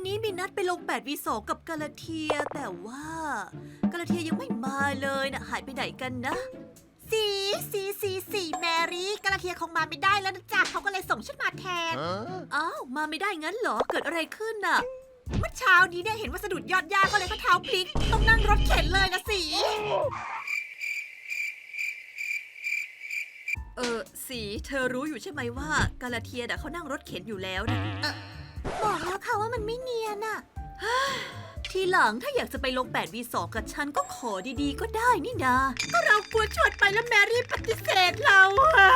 วันนี้มีนัดไปลง8วีสกับกาลาเทีย แต่ว่ากาลาเทียยังไม่มาเลยนะหายไปไหนกันนะ สีสีสีสีแมรี่กระเทียคงมาไม่ได้แล้วนะจ๊ะเขาก็เลยส่งฉันมาแทน อ้าว มาไม่ได้งั้นเหรอ เกิดอะไรขึ้นน่ะ เมื่อเช้านี้เนี่ยเห็นว่าสะดุดยอดยาก็เลยข้อเท้าพลิก ต้องนั่งรถเข็นเลยนะสี เออสีเธอรู้อยู่ใช่ไหมว่ากาลาเทียน่ะเขานั่งรถเข็นอยู่แล้วนะ บอกแล้วค่ะว่ามันไม่เนียนอะทีหลังถ้าอยากจะไปลง8วีสกับฉันก็ขอดีๆ ก็ได้นี่นาก็เรากลัวชวนไปแล้วแมรี่ปฏิเสธเราอะ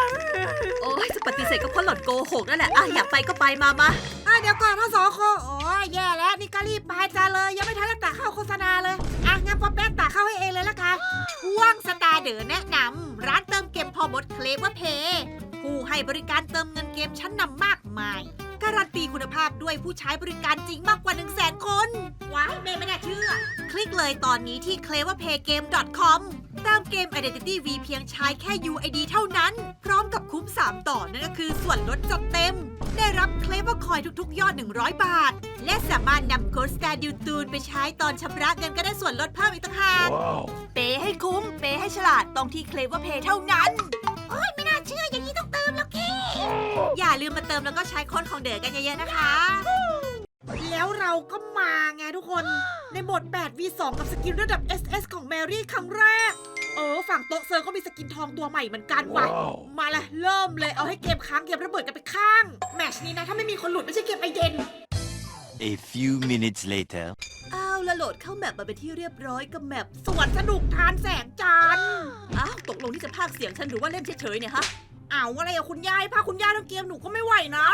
โอ้ยจะปฏิเสธก็เพราะหล่อนโกหกนั่นแหละอะอยากไปก็ไปมามาอะเดี๋ยวก่อนพ่อสอโคโอ้ยแย่แล้วนี่ก็รีบไปจ้าเลย ยังไม่ทันได้ตากเข้าโฆษณาเลยอะงั้นพ่อแป้งตากเข้าให้เองเลยละกันช่วงสตาร์เดอแนะนำร้านเติมเกมพอมดเคลเวอร์เพย์ผู้ให้บริการเติมเงินเกมชั้นนำมากมาย การันตีคุณภาพด้วยผู้ใช้บริการจริงมากกว่า 1 0 0 0 0แคนว้ายเมย์ไม่น่าเชื่อ คลิกเลยตอนนี้ที่ cleverpaygame.com เติมเกม Identity V เพียงใช้แค่ UID เท่านั้น พร้อมกับคุ้ม 3 ต่อนั่นก็คือส่วนลดจัดเต็ม ได้รับเคลเวอร์คอยทุกๆ ยอด 100 บาท และสามารถนำโค้ดสแตดิวตูนไปใช้ตอนชำระเงินก็ได้ส่วนลดเพิ่มอีกต่างหาก เปย์ให้คุ้ม เปย์ให้ฉลาดต้องที่ Clever Pay เท่านั้น โอ้ยไม่น่า อย่าลืมมาเติมแล้วก็ใช้โค้ดของเด๋อกันเยอะๆนะคะ แล้วเราก็มาไงทุกคน ในโหมด 8v2 กับสกินระดับ SS ของแมรี่ครั้งแรก เออ ฝั่งโต๊ะเซอร์ก็มีสกินทองตัวใหม่เหมือนกันว่ะ มาละเริ่มเลยเอาให้เกมค้างเกมระเบิดกันไปข้าง แมตชนี้นะถ้าไม่มีคนหลุดไม่ใช่เกมไอเดน A few minutes later. อ้าวแล้วโหลดเข้าแมปมาเป็นที่เรียบร้อยกับแมปสวนสนุกทานแสงจันทร์อ้าวตกลงที่จะพากย์เสียงฉันหรือว่าเล่นเฉยๆเนี่ยฮะเอาอะไรอะคุณยายพาคุณยายทั้งเกมหนูก็ไม่ไหวนะ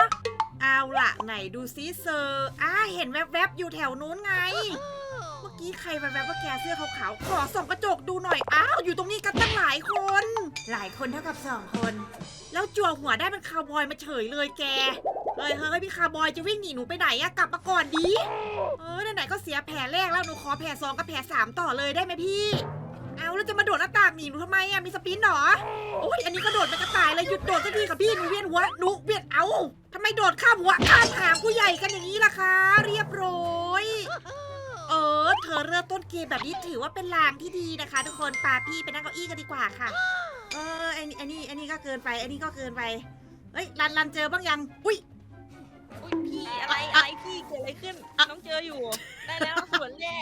เอาล่ะ ไหนดูซิเซอร์อ่าเห็นแวบๆอยู่แถวนู้นไง เมื่อกี้ใครแวบๆว่าแกเสื้อขาวๆขอส่องกระจกดูหน่อย อ้าว อยู่ตรงนี้กันตั้งหลายคน หลายคนเท่ากับสองคน แล้วจั่วหัวได้เป็นคาวบอยมาเฉยเลยแก เฮ้ยเฮ้ยพี่คาวบอยจะวิ่งหนีหนูไปไหนอะกลับมาก่อนดีเออไหนๆก็เสียแผลแรกแล้วหนูขอแผลสองกับแผลสามต่อเลยได้ไหมพี่ เอาแล้วจะมาโดดหน้าต่างหนีหนูทำไมอะมีสปินเหรอ โอ้ยอันนี้ก็โดดเป็นกระต่ายเลยหยุดโดดสักทีค่ะพี่หนูเวียนหัวหนูเวียนเอาทำไมโดดข้ามหัวข้ามหางผู้ใหญ่กันอย่างนี้ล่ะคะ เรียบร้อย เออเธอเริ่มต้นเกมแบบนี้ถือว่าเป็นลางที่ดีนะคะ ทุกคนปาพี่ไปนั่งเก้าอี้กันดีกว่าค่ะ เอออันนี้อันนี้อันนี้ก็เกินไปอันนี้ก็เกินไปเฮ้ยรันรันเจอบ้างยังอุ้ย อุ้ยพี่อะไรอะไรพี่เกิดอะไรขึ้น น้องเจออยู่ ได้แล้วสวนแย่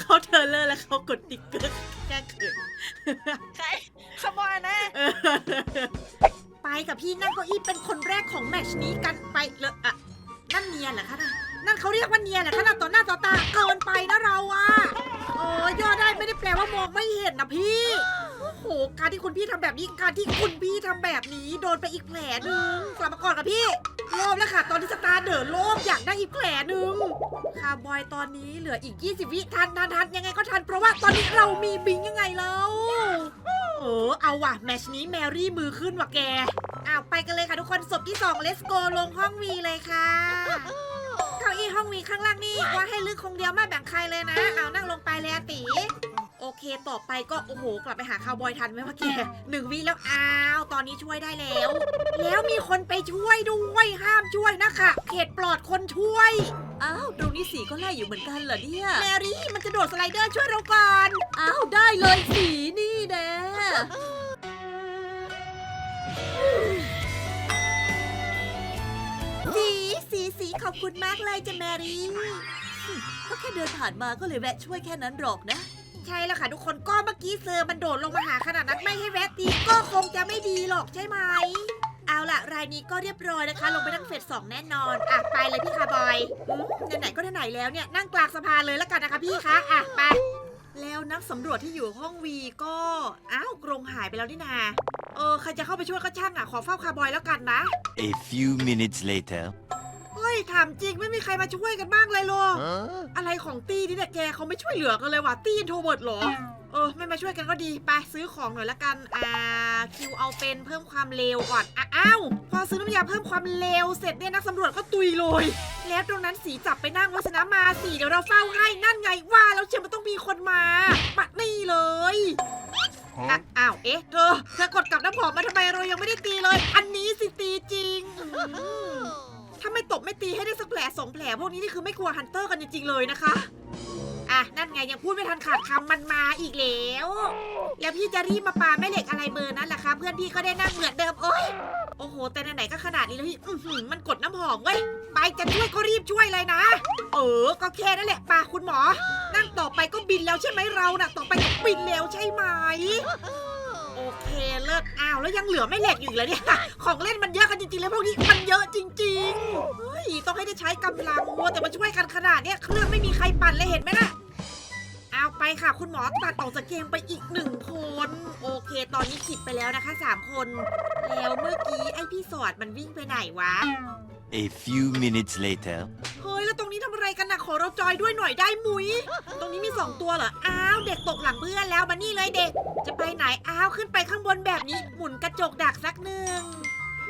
เขาเธอเลอร์แล้วเขากดติ๊กเกอร์แก้เขินใครขโมยนะ เออไปกับพี่นั่งเก้าอี้เป็นคนแรกของแมตชนี้กันไปเลยอะนั่นเนียนเหรอคะน่ะนั่นเขาเรียกว่าเนียนเหรอคะน่ะต่อหน้าต่อตาเกินไปนะเราอะโอ้ย่อได้ไม่ได้แปลว่ามองไม่เห็นนะพี่โอ้โหการที่คุณพี่ทำแบบนี้การที่คุณพี่ทำแบบนี้ โดนไปอีกแผลหนึ่งกลับมาก่อนกับพี่ โลภแล้วค่ะ ตอนที่สตาร์เดอโลภอยากได้อีกแผลหนึ่งคาร์บอยตอนนี้เหลืออีก 20 วิทันทันทันยังไงก็ทัน เพราะว่าตอนนี้เรามีบิงยังไงแล้วเออเอาว่ะ แมชนี้แมรี่มือขึ้นว่ะแกอ้าวไปกันเลยค่ะทุกคนศพที่2 let's go ลงห้องวีเลยค่ะเก้าอี้ห้องวีข้างล่างนี่ว่าให้ลึกคงเดียวไม่แบ่งใครเลยนะเอานั่งลงไปเลยตี อเค ต่อไปก็โอ้โห กลับไปหาคาวบอยทันไหมวะแกหนึ่งวิแล้วอ้าว ตอนนี้ช่วยได้แล้ว แล้วมีคนไปช่วยด้วยห้ามช่วยนะคะ เขตปลอดคนช่วย อ้าวตรงนี้สีก็ไล่อยู่เหมือนกันเหรอเนี่ย แมรี่มันจะโดดสไลเดอร์ช่วยเราก่อน อ้าวได้เลยสีนี่แน่สีสีสีขอบคุณมากเลยจ้ะแมรี่ก็แค่เดินผ่านมาก็เลยแวะช่วยแค่นั้นหรอกนะ ใช่แล้วค่ะ ทุกคนก็เมื่อกี้เซอร์มันโดดลงมาหาขนาดนั้นไม่ให้แวะตีก็คงจะไม่ดีหรอกใช่ไหม เอาล่ะ รายนี้ก็เรียบร้อยนะคะ ลงไปนั่งเฟสสองแน่นอนอะไปเลยพี่คาร์บอยอืมไหนๆก็ไหนๆแล้วเนี่ยนั่งกลางสะพานเลยแล้วกันนะคะพี่คะอะไป แล้วนักสำรวจที่อยู่ห้องวีก็ อ้าวกรงหายไปแล้วนี่นา เออใครจะเข้าไปช่วยก็ช่างอะขอเฝ้าคาร์บอยแล้วกันนะ A few minutes later. เฮ้ยถามจริงไม่มีใครมาช่วยกันบ้างเลยเหรอ Huh? อะไรของตี้นี่เนี่ยแกเขาไม่ช่วยเหลือกันเลยว่ะตี้อินโทรเวิร์ดเหรอ เออ ไม่มาช่วยกันก็ดี ไปซื้อของหน่อยละกัน อ่า คิวเอาเป็นเพิ่มความเร็วก่อนอะอ้าวพอซื้อน้ำยาเพิ่มความเร็วเสร็จเนี่ยนักสำรวจก็ตุยเลย แล้วตรงนั้นสีจับไปนั่งวัสนะมาสีเดี๋ยวเราเฝ้าให้นั่นไงว่าแล้วเชื่อมันต้องมีคนมามานี่เลยอะอ้าว เอ๊ะ เธอ เธอกดกลับน้ำหอมมาทำไมเรายังไม่ได้ตีเลย อันนี้สิตีจริงอืมท ถ้าไม่ตบไม่ตีให้ได้สักแผลสองแผลพวกนี้นี่คือไม่กลัวฮันเตอร์กันจริงๆเลยนะคะ อะ นั่นไงยังพูดไม่ทันขาดคำมันมาอีกแล้ว แล้วพี่จะรีบมาปาแม่เหล็กอะไรเบอร์นั้นล่ะคะ เพื่อนพี่ก็ได้นั่งเหมือนเดิมโอ้ยโอ้โห แต่ไหนๆก็ขนาดนี้แล้วพี่อื้อหือมันกดน้ำหอมเว้ย ไปจะช่วยก็รีบช่วยเลยนะ เออ ก็แค่นั่นแหละปาคุณหมอ นั่งต่อไปก็บินแล้วใช่ไหมเราน่ะ ต่อไปก็บินแล้วใช่ไหม โอเคเลิศอ้าวแล้วยังเหลือไม่เหล็กอยู่อีกแล้วเนี่ย ของเล่นมันเยอะกันจริงๆเลยพวกนี้มันเยอะจริงๆเฮ้ยต้องให้ได้ใช้กำลังวัวแต่มาช่วยกันขนาดเนี้ยเครื่องไม่มีใครปั่นเลยเห็นไหมล่ะเอาไปค่ะ คุณหมอตัดออกจากเกมไปอีกหนึ่งคน โอเค ตอนนี้ขิดไปแล้วนะคะสามคน แล้วเมื่อกี้ไอพี่สอดมันวิ่งไปไหนวะ A few minutes later. เฮ้ อะไรกันนะขอเราจอยด้วยหน่อยได้มุย ตรงนี้มีสองตัวเหรอ อ้าวเด็กตกหลังเพื่อนแล้วมานี่เลยเด็ก จะไปไหน อ้าวขึ้นไปข้างบนแบบนี้ หมุนกระจกดักสักหนึ่ง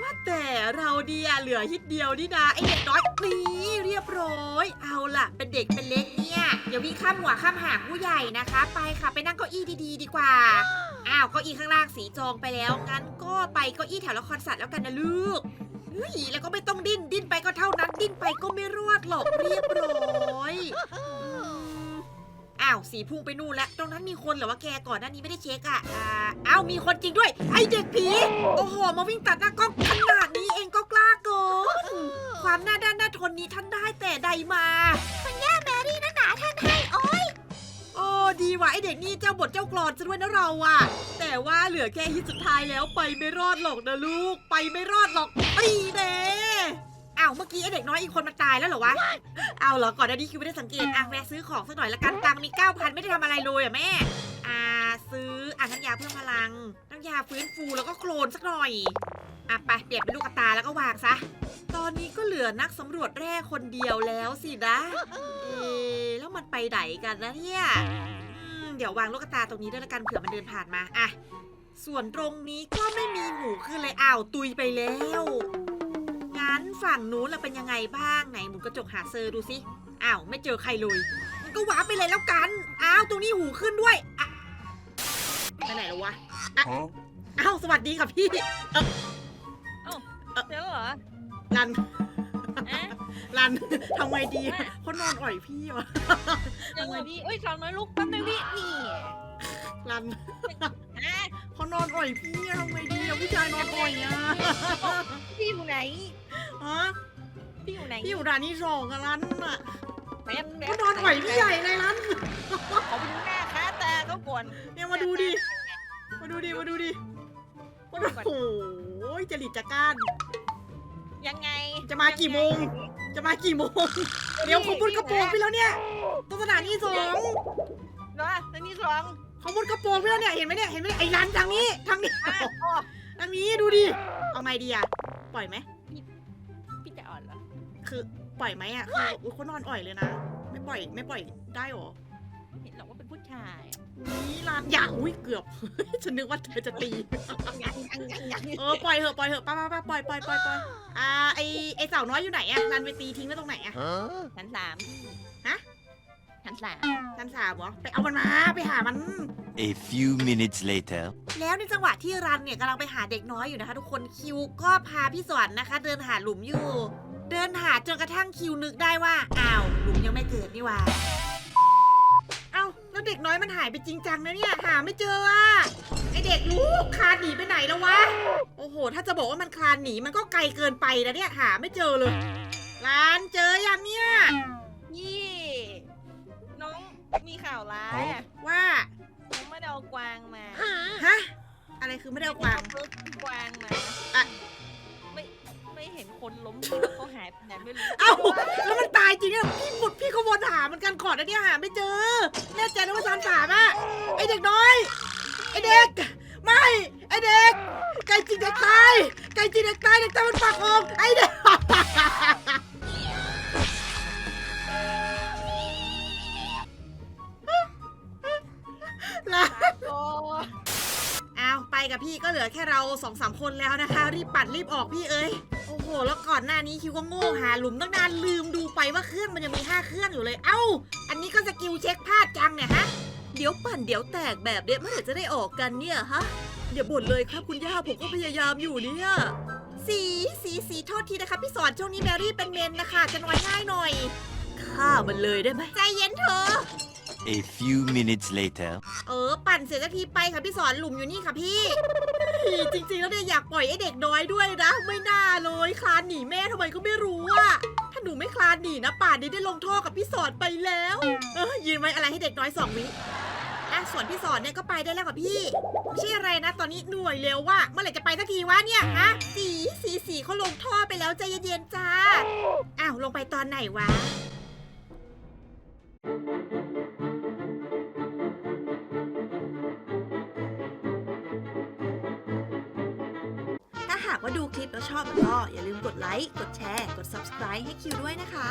ว่าแต่เราเดียเหลือฮิตเดียวนี่นะไอเด็กน้อยนี่เรียบร้อย เอาล่ะ เป็นเด็กเป็นเล็กเนี่ยอย่าวิ่งข้ามหัวข้ามหางผู้ใหญ่นะคะ ไปค่ะไปนั่งเก้าอี้ดีๆ ดีกว่าอ้าวเก้าอี้ข้างล่างสีจองไปแล้วงั้นก็ไปเก้าอี้แถวละครสัตว์แล้วกันนะลูก เฮ้ยแล้วก็ไม่ต้องดิ้น ดิ้นไปก็เท่านั้น ดิ้นไปก็ไม่รอดหรอกเรียบร้อยอ้าวสีพุ่งไปนู่นแล้ว ตรงนั้นมีคนเหรือว่าแกก่อนหน้านี้ไม่ได้เช็คอะอ่าอ้าวมีคนจริงด้วย ไอเด็กผี โอ้โห มาวิ่งตัดหน้ากล้องขนาดนี้เองก็กล้าเกินความหน้าด้านหน้าทนนี้ท่านได้แต่ใดมาคุณย่าแมรี่นะหนาท่าน ดีว่ะไอเด็กนี่เจ้าบทเจ้ากรอนซะด้วยนะเราอะแต่ว่าเหลือแค่ฮิตสุดท้ายแล้วไปไม่รอดหรอกนะลูก ไปไม่รอดหรอกปีเน่อ้าวเมื่อกี้ไอเด็กน้อยอีกคนมันตายแล้วเหรอวะ เอาเหรอก่อนหน้านี้คิวไม่ได้สังเกตอะแวะซื้อของสักหน่อยละกันตังค์มี9,000ไม่ได้ทำอะไรเลยอะแม่ อ่าซื้ออะน้ำยาเพิ่มพลัง น้ำยาฟื้นฟูแล้วก็โคลนสักหน่อยอะไปเปลี่ยนเป็นลูกกระตาแล้วก็วางซะ ตอนนี้ก็เหลือนักสำรวจแร่คนเดียวแล้วสินะ เอ๊ะแล้วมันไปไหนกันนะเนี่ย เดี๋ยววางลูกกระตาตรงนี้ด้วยละกันเผื่อมันเดินผ่านมาอะส่วนตรงนี้ก็ไม่มีหูขึ้นเลยอ้าวตุยไปแล้วงั้นฝั่งนู้นเราเป็นยังไงบ้างไหนหมุนกระจกหาเซอร์ดูสิอ้าวไม่เจอใครเลยมันก็ว้าร์ปไปเลยแล้วกันอ้าวตรงนี้หูขึ้นด้วยอะไปไหนแล้ววะอะอ้าวสวัสดีค่ะพี่เจอเหรอรันอะ รันทำไงดีเขานอนอ่อยพี่วะเจอเหรอพี่เอ้ยสอนน้อยลูกแป๊บนึงพี่นี่รันอะเขานอนอ่อยพี่อะทำไงดีอะผู้ชายนอนอ่อยอะพี่อยู่ไหนฮะพี่อยู่ไหนพี่อยู่ด่านที่สองอะรันอะแป๊บแป๊บเขานอนอ่อยพี่ใหญ่เลยรันขอไปดูหน้าค่าตาเขาก่อนเนี่ยมาดูดิมาดูดิมาดูดิมาดูโอ้โหจริตจักรานยังไง จะมากี่โมง จะมากี่โมง เดี๋ยวเขามุดกระโปรงพี่แล้วเนี่ยตรงสถานีสองเนาะแล้วนี่สองเขามุดกระโปรงพี่แล้วเนี่ย เห็นไหมเนี่ย เห็นไหมเนี่ยไอ้รันทางนี้ ทางนี้อะอ๋อทางนี้ดูดิ เอาไงดีอะปล่อยไหม พี่จะอ่อนเหรอคือปล่อยไหมอะคืออุ๊ยเขานอนอ่อยเลยนะ ไม่ปล่อย ไม่ปล่อยได้หรอ เห็นหรอกว่าเป็นผู้ชาย นี่รันอยาอุ้ยเกือบ ฉันนึกว่าเธอจะตี ยังยังยังยังเออปล่อยเถอะปล่อยเถอะป้าป้าปล่อยปล่อยปล่อยปล่อยอ่าไอไอสาวน้อยอยู่ไหนอะรันไปตีทิ้งไว้ตรงไหนอะ Huh? ชั้นสามฮะ ชั้นสามชั้นสามเหรอไปเอามันมาไปหามัน A few minutes later. แล้วในจังหวะที่รันเนี่ยกำลังไปหาเด็กน้อยอยู่นะคะ ทุกคนคิวก็พาพี่สวรนะคะ เดินหาหลุมอยู่ เดินหาจนกระทั่งคิวนึกได้ว่าอ้าวหลุมยังไม่เกิดนี่หว่า แล้วเด็กน้อยมันหายไปจริงจังนะเนี่ย หาไม่เจออะไอเด็กลูกคลานหนีไปไหนแล้ววะ โอ้โห ถ้าจะบอกว่ามันคลานหนีมันก็ไกลเกินไปนะเนี่ย หาไม่เจอเลยรันเจอยังเนี่ยยี่ น้องมีข่าวร้ายอะว่า น้องไม่ได้เอากวางมาฮะ อะไรคือไม่ได้เอากวางเออกวางมา อะไม่ ไม่เห็นคนล้มอยู่แล้วเขาหายไปไหนไม่รู้เอ้าแล้วมันตายจริงเนี่ยพี่หมดพี่ก็วนหาเหมันกันก่อนนะเนี่ยหาไม่เจอแน่ใจนะว่าชานสามอะไอเด็กน้อยไอเด็ก ไม่ไอเด็กไก่จิงเด็กตายไก่จิงเด็กตายเด็กตายมันปากองไอเด็กลาโอ้เอาไปกับพี่ก็เหลือแค่เราสองสามคนแล้วนะคะ รีบปัดรีบออกพี่เอ้ย โอ้โห แล้วก่อนหน้านี้คิวก็โง่หาหลุมตั้งนานลืมดูไปว่าเครื่องมันยังมีห้าเครื่องอยู่เลย เอ้า อันนี้ก็สกิลเช็คพลาดจังเนี่ยฮะ เดี๋ยวปั่นเดี๋ยวแตกแบบเนี้ยเมื่อไหร่จะได้ออกกันเนี่ยฮะ อย่าบ่นเลยครับคุณย่าผมก็พยายามอยู่เนี่ย สีสีสีโทษทีนะคะพี่สอนช่วงนี้แมรี่เป็นเมนนะคะจะน้อยง่ายหน่อย ฆ่ามันเลยได้ไหมใจเย็นเถอะ A few minutes later. เออ ปั่นเสร็จสักทีไปค่ะพี่สอนหลุมอยู่นี่ค่ะพี่พี่ จริงๆแล้วเนี่ยอยากปล่อยไอ้เด็กน้อยด้วยนะ ไม่น่าเลยคลานหนีแม่ทำไมก็ไม่รู้อะถ้าหนูไม่คลานหนีนะป่านนี้ได้ลงโทษกับพี่สอนไปแล้ว เออยืนไว้อะไรให้เด็กน้อยสองวิอะส่วนพี่สอนเนี่ยก็ไปได้แล้วค่ะพี่ไม่ใช่อะไรนะ ตอนนี้หน่วยเร็วว่าเมื่อไหร่จะไปสักทีวะเนี่ยฮะสีสีสีเขาลงท่อไปแล้วใจเย็นๆจ้าอ้าวลงไปตอนไหนวะ อบแล้วก็อย่าลืมกดไลค์ กดแชร์ กด subscribe ให้คิวด้วยนะคะ